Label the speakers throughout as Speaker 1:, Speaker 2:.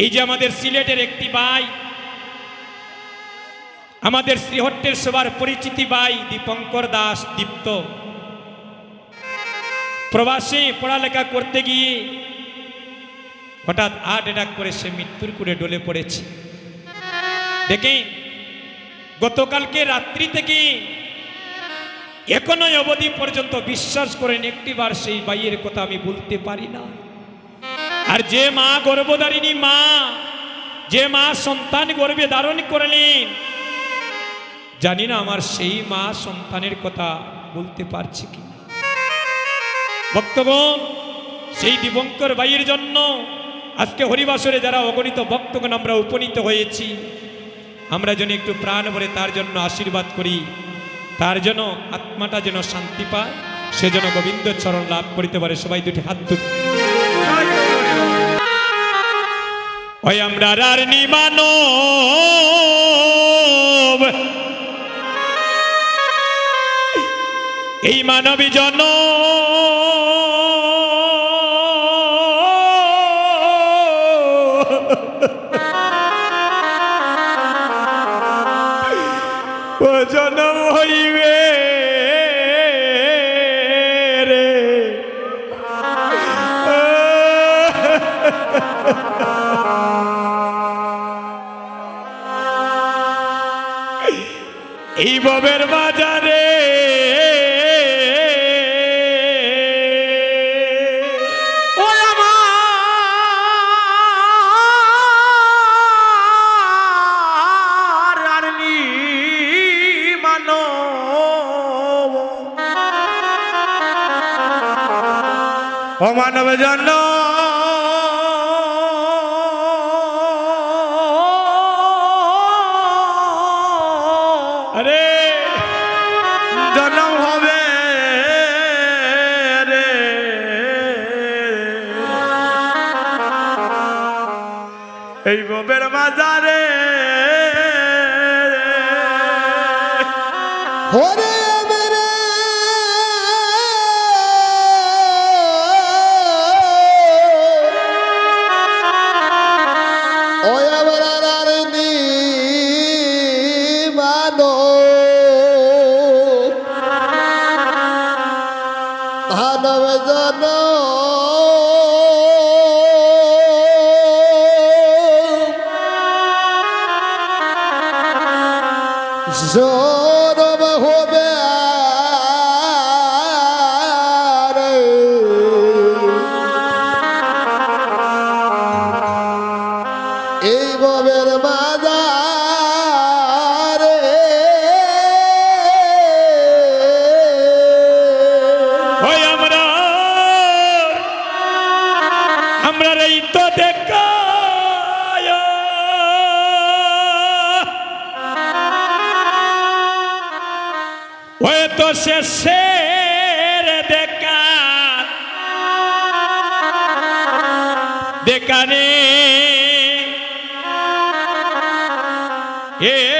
Speaker 1: এই যে আমাদের সিলেটের একটি ভাই, আমাদের শ্রীহট্টের সবার পরিচিতি ভাই দীপঙ্কর দাস দীপ্ত। প্রবাসী পড়ালেখা করতে গিয়ে হঠাৎ হার্ট অ্যাটাক করে সে মৃত্যুর করে ডলে পড়েছে। দেখে, গতকালকে রাত্রি থেকে এখনও অবধি পর্যন্ত বিশ্বাস করেন একটিবার সেই বাইয়ের কথা আমি বলতে পারি না। আর যে মা গর্ভধারিণী মা, যে মা সন্তান গর্ভে ধারণ করলেন, জানি না আমার সেই মা সন্তানের কথা বলতে পারছি কি ভক্তগণ, সেই দিবঙ্কর ভাইয়ের জন্য আজকে হরিবাসরে যারা অগণিত ভক্তগণ আমরা উপনীত হয়েছি, আমরা যেন একটু প্রাণ ভরে তার জন্য আশীর্বাদ করি, তার যেন আত্মাটা যেন শান্তি পায়, সে যেন গোবিন্দ চরণ লাভ করিতে পারে। সবাই দুটি হাত তুলি। ওই আমরা আর নিমানো এই মানবী জন এই বাজারে।
Speaker 2: ও আমার রানী মানো ও জন্য এই বোবের মাজারে
Speaker 3: হরে মেরে। আমার আর নি মানো
Speaker 1: দেখানে এ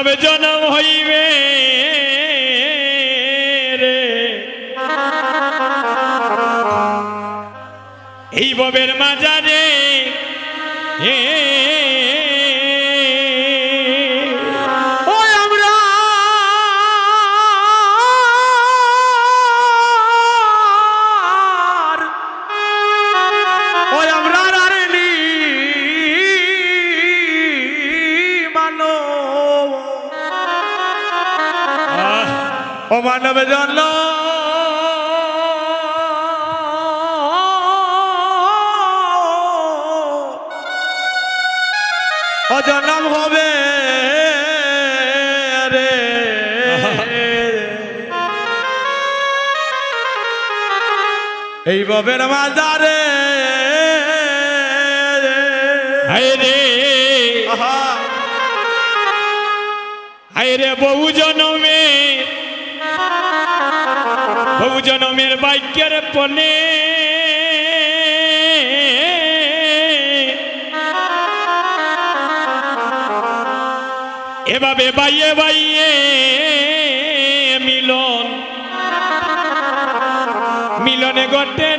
Speaker 1: মানব জনম হইবে এই ববের মাজারে এ
Speaker 2: জন্ম। ও জন্ম হবে রে। এই ববের মাজারে।
Speaker 1: হায় রে বহু জনমে। জনমের বাক্যের পনে এভাবে বাইয়ে বাইয়ে মিলন। মিলনে গটে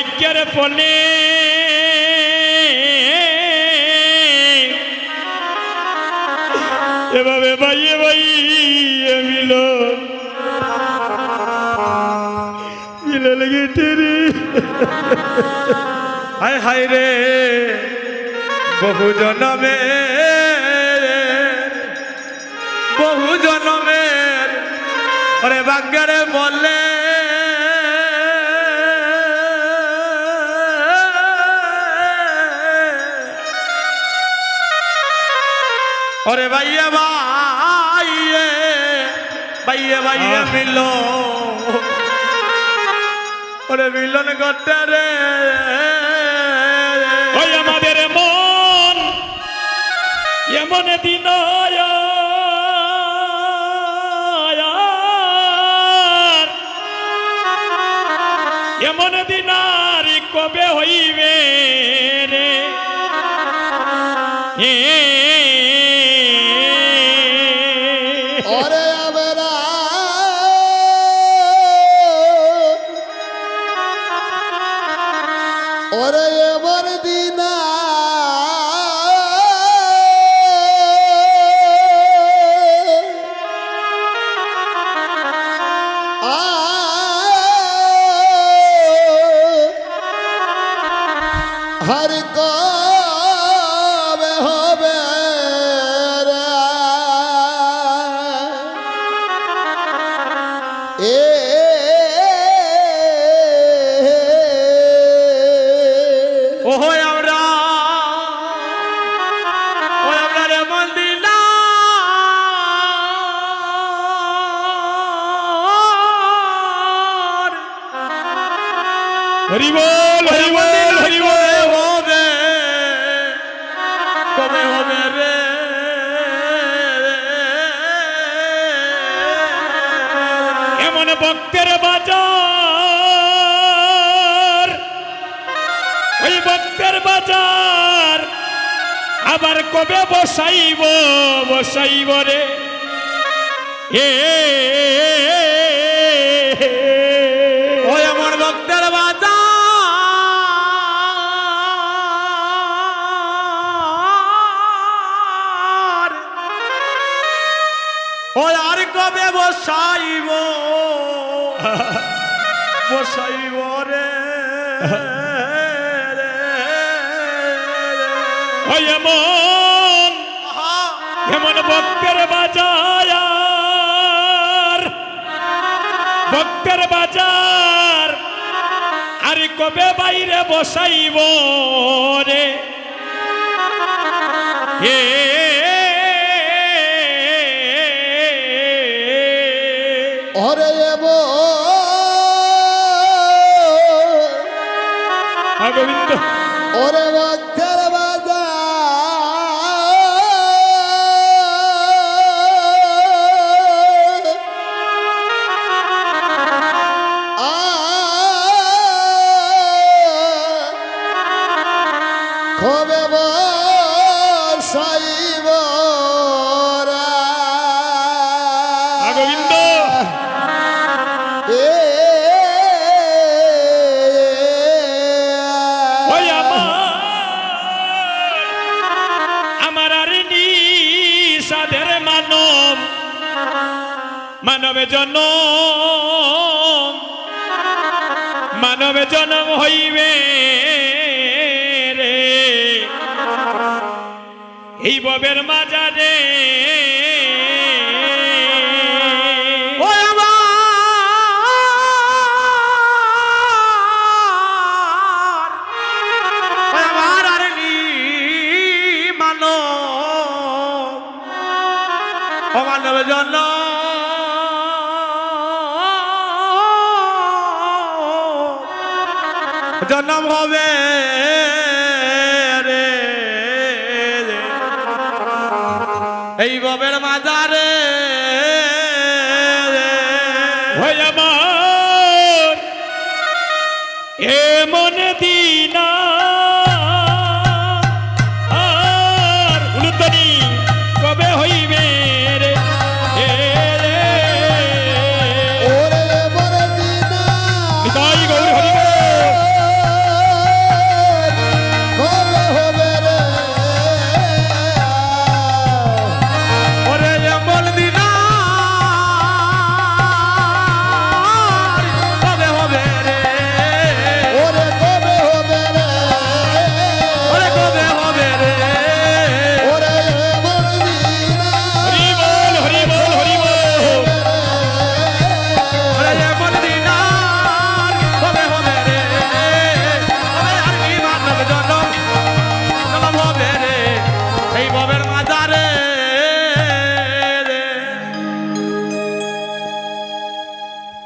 Speaker 3: বাক্যের
Speaker 1: ফলে। এভাবে বাইয়ে বাইয়ে মিল। মিলে লেগে টেরে।
Speaker 2: হায় হায় রে। বহু জনমে বহু জনমের। ওরে বাগ্যারে বললে ওরে ভাইয়া ভাইয়ে ভাইয়ে ভাইয়ে। মিল ওরে মিলন করতে রে।
Speaker 1: ওই আমাদের মন এমন দিন এমন দিন আর কবে হইবে রে?
Speaker 3: হর কবে
Speaker 1: বাজার। আবার কবে বসাইব বসাইব রে? এ
Speaker 2: আমার ভক্তের বাজার। ওই আর কবে বসাইব? বসাইব।
Speaker 1: ওই এমন এমন ভক্তের বাজার। ভক্তের বাজার আরে কবে বাইরে বসাইব রে? এ গোবিন্দ।
Speaker 3: ওরে
Speaker 1: জন্ম মানব জনম হইবে রে। এই ববের মাজারে
Speaker 2: জন্ম হবে রে। এই ববের মাজারে
Speaker 1: ওই এ
Speaker 3: মনে দিনা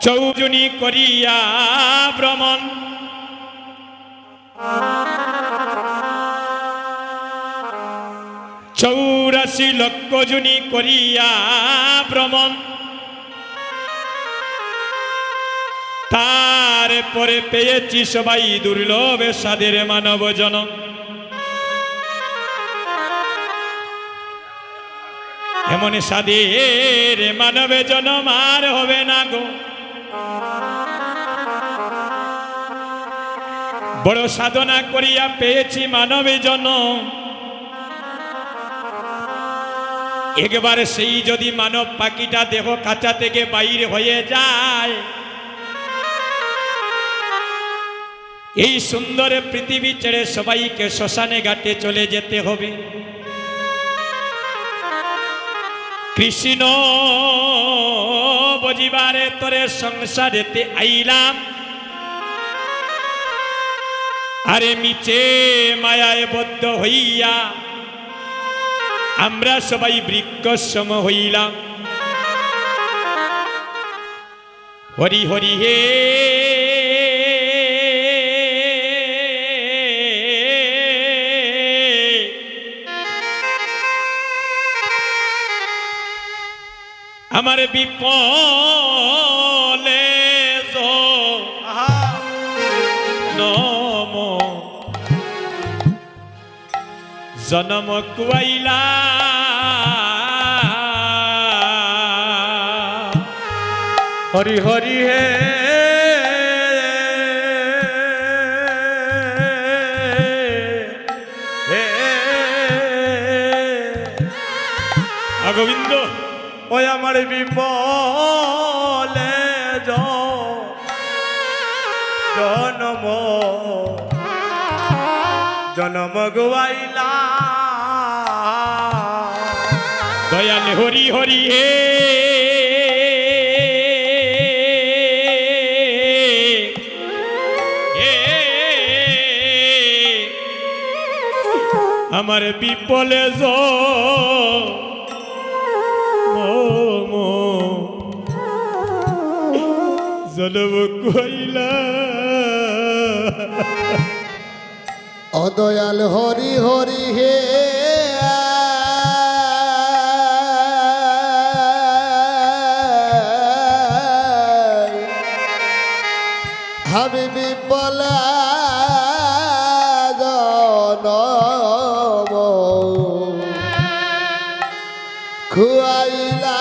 Speaker 1: চৌজনী করিয়া ভ্রমণ। চৌরাশি লক্ষ জনী করিয়া ভ্রমণ। তারপরে পেয়েছি সবাই দুর্লভে সাদের মানব জন এমন সাদের মানবে জনম আর হবে না গো। বড় সাধনা করিয়া পেয়েছি মানবে জন। একবারে সেই যদি মানব পাখিটা দেহ কাঁচা থেকে বাইরে হয়ে যায়, এই সুন্দর পৃথিবী ছেড়ে সবাইকে শ্মশানে ঘাটে চলে যেতে হবে। কৃষ্ণ বজিবারে তোরে সংসারেতে আইলাম। আরে মিচে মায়ায় বদ্ধ হইয়া আমরা সবাই বৃক্ষসম হইলাম। হরি হরি হে। আমার বিপলে জনম কুয়াইলা।
Speaker 2: হরি হরি হে।
Speaker 1: গোবিন্দ।
Speaker 2: ওই আমার বিপলে জনম গুয়াইলা।
Speaker 1: দয়াল হরি হরি হে। আমার বিপলে জলব কইলা
Speaker 3: অদয়াল হরি হরি হে। হাবিবি বলা খুয়াইলা।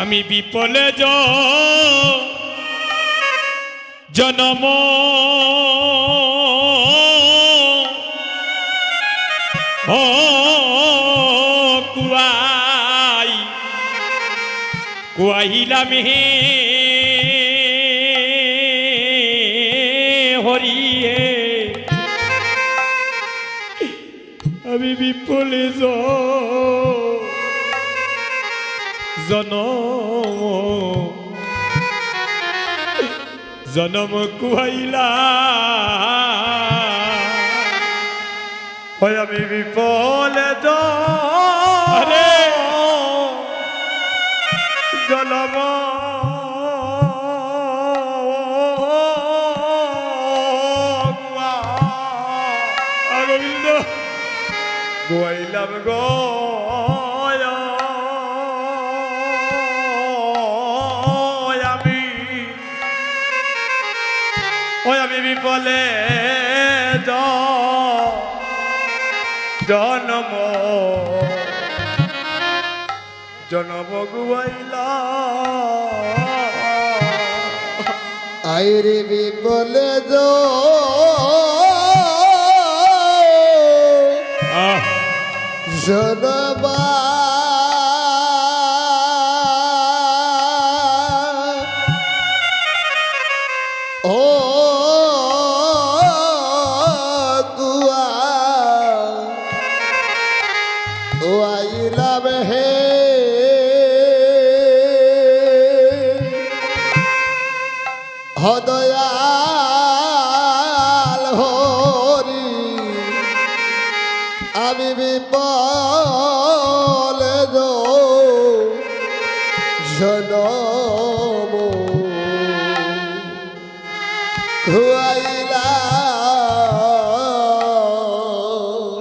Speaker 1: আমি বিপলে জনম। কুয়াই কুয়াইলাম হে হরি হে আমি বিপলে জনম। জনম কুহাইলা।
Speaker 2: হয় আমি বিপলে! জলম
Speaker 1: গোবিন্দ
Speaker 2: গোয়াইলাম গয় জনম গুয়াইলা।
Speaker 3: আইরে বিপলে যো
Speaker 1: আহ।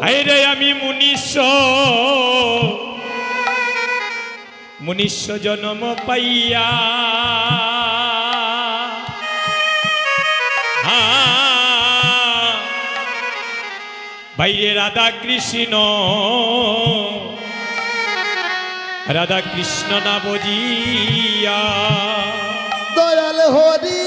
Speaker 1: আইরে আমি মুনিষ মুনিষ জনম পাইয়া। বাইরে রাধা কৃষ্ণ। রাধা কৃষ্ণ না বজিয়া।
Speaker 3: দয়াল হরি।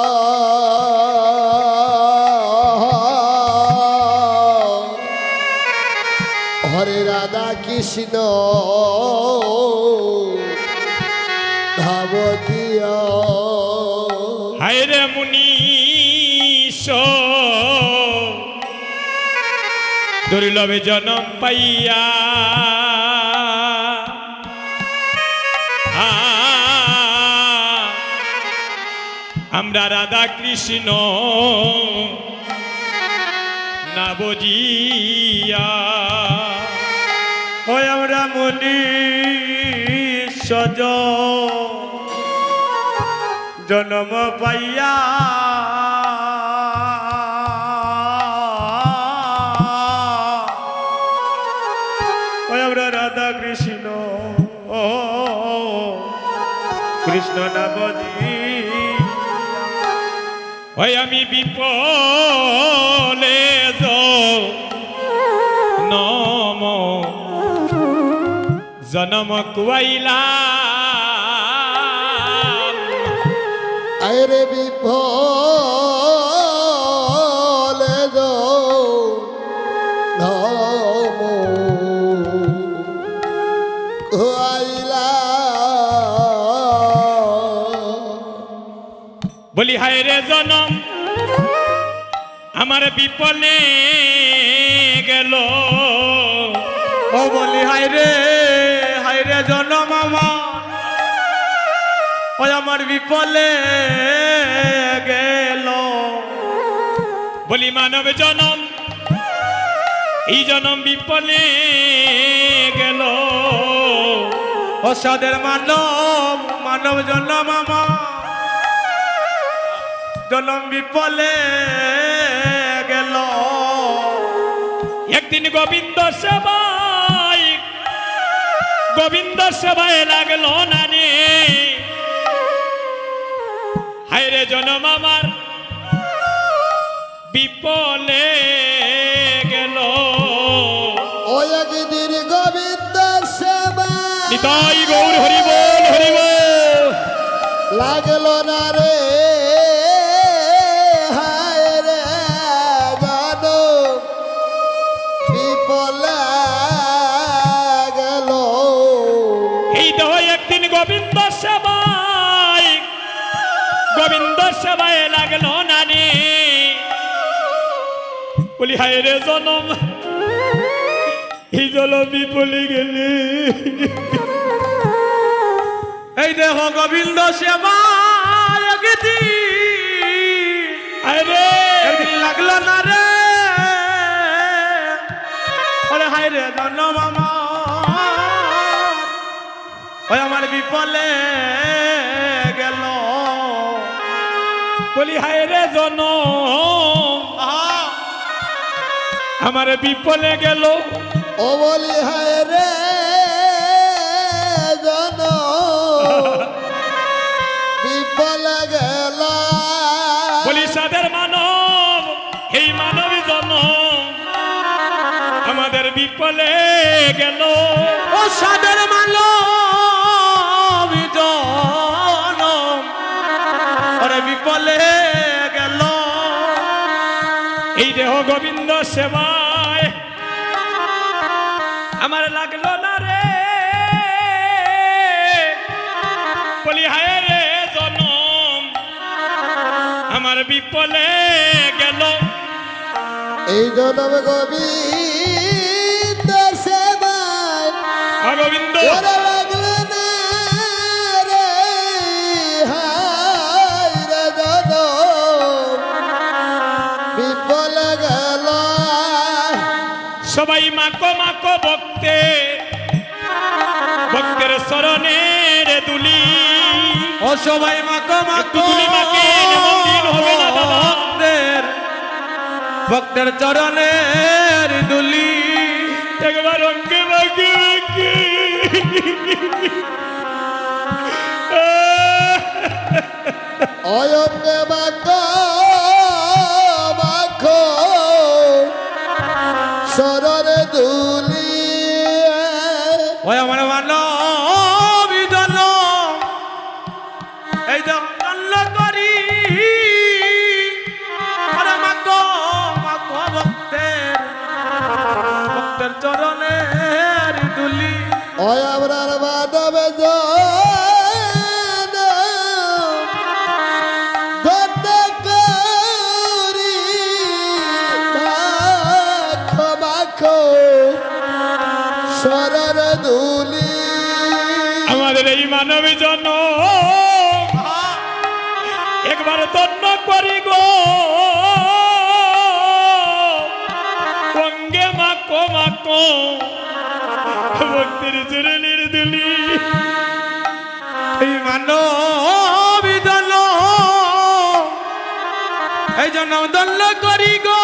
Speaker 3: জনম পাইয়া।
Speaker 1: আমরা রাধা কৃষ্ণ না বুঝিয়া।
Speaker 2: ওই আমরা মনি সজ। জনম পাইয়া কৃষ্ণ নামজি
Speaker 1: ওই আমি বিপলে নম। জনম কুয়াইলা
Speaker 3: আরে বিফলে
Speaker 1: বলি হায় রে জনম আমার বিপলে গেল।
Speaker 2: ও বলি হাই রে হাই রে জনম আমার ওই আমার বিপলে গেল।
Speaker 1: বলি মানব জনম এই জনম বিপলে গেল।
Speaker 2: অসাদের মানব মানব জনম আমার জনম বিপলে গেল।
Speaker 1: একদিন গোবিন্দ সেবাই গোবিন্দ সেবায় লাগল না রে হায় রে জনম আমার বিপলে গেল।
Speaker 3: ওই একদিন গোবিন্দ সেবা।
Speaker 1: নিতাই গৌর হরি বল হরি বল।
Speaker 3: লাগল না রে
Speaker 1: সেবায় লাগল না রে বলি হায় রে জনম এই জল বিপলে গেলে।
Speaker 2: এই দেহ গোবিন্দ সেবা একদিন
Speaker 1: হায় রে।
Speaker 2: একদিন লাগল না রে। ওরে হাই রে জনম আমার। ওই আমার বিপলে
Speaker 1: বলি হায় রে
Speaker 2: আহা,
Speaker 1: আমার বিপলে গেল।
Speaker 3: ও বলি হায় রে জন বিপল গেল।
Speaker 1: বলি সাদের মানব এই মানব জন আমাদের বিপলে গেল।
Speaker 2: ও সাদের মালো বিপলে গেল।
Speaker 1: এই দেহ গোবিন্দ সেবায়। আমার লাগল না রে। বলি হায় রে জনম আমার বিপলে গেল।
Speaker 3: এই জনম গোবিন্দ
Speaker 1: সবাই মাকো মাকো ভক্তে। ভক্তের শরণের দুলি।
Speaker 2: ও সবাই মাকো মাকো
Speaker 1: তুলি মাকে এমন দিন হবে না।
Speaker 2: ভক্তের। ভক্তের চরণের দুলি।
Speaker 1: একবার অঙ্কে বাকি বাকি
Speaker 3: অয়ঙ্গে বাক
Speaker 2: ভক্তের চরণের দুলি
Speaker 3: অয় আমরার দুলি
Speaker 1: আমাদের এই মানব জন একবার তন্ন
Speaker 2: এই জন্য দল্ল করি গো।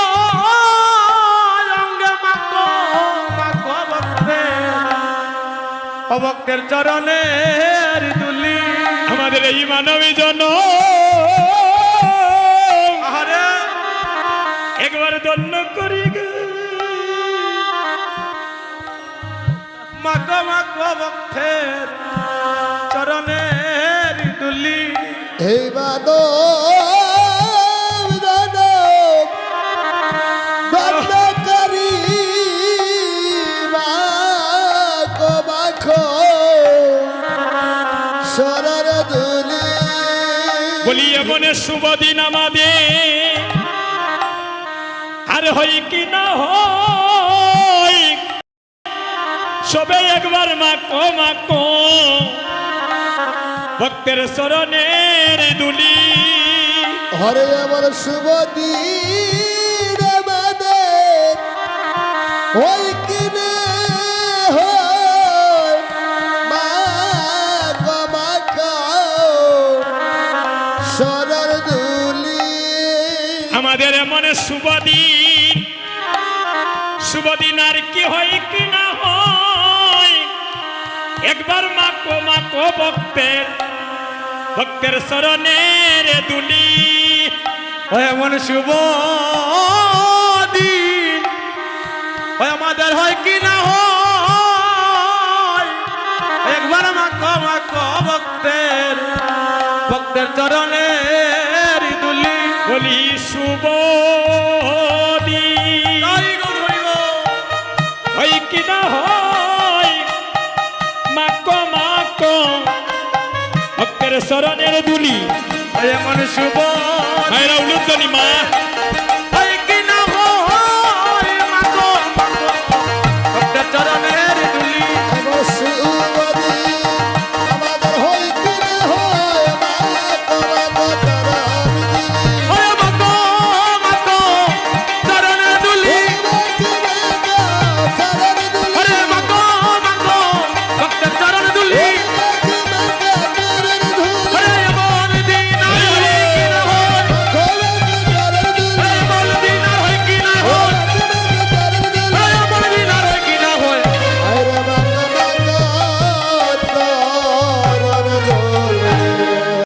Speaker 2: ভক্তের চরণের দুলি
Speaker 1: আমাদের এই মানব জন একবার দন্য করি গো।
Speaker 2: মাগো মাগো ভক্তের চরণের দুলি
Speaker 3: হে মাধব
Speaker 1: বলি শুভ দিন আমাদের। আর হই কি না হই সবে একবার মাকো মাকো ভক্তের শরণের দুলি।
Speaker 3: হরে আমার শুভ দিন ওই কিনে
Speaker 1: এমন শুভ দিন আর কি হয় কি না হয়? একবার মাকো মাকো ভক্তের ভক্তের শরণের দুলি।
Speaker 2: এমন শুভ দিন আমাদের হয় কি না হয়? একবার মাকো মাকো ভক্তের ভক্তের চরণের দুলি।
Speaker 1: বলি কি না হয়। মাকো মাকো ভক্তের শরণের দুলি
Speaker 2: এমন শুভ
Speaker 1: মায়েরা উলুদ্দনি মা।
Speaker 2: চরণের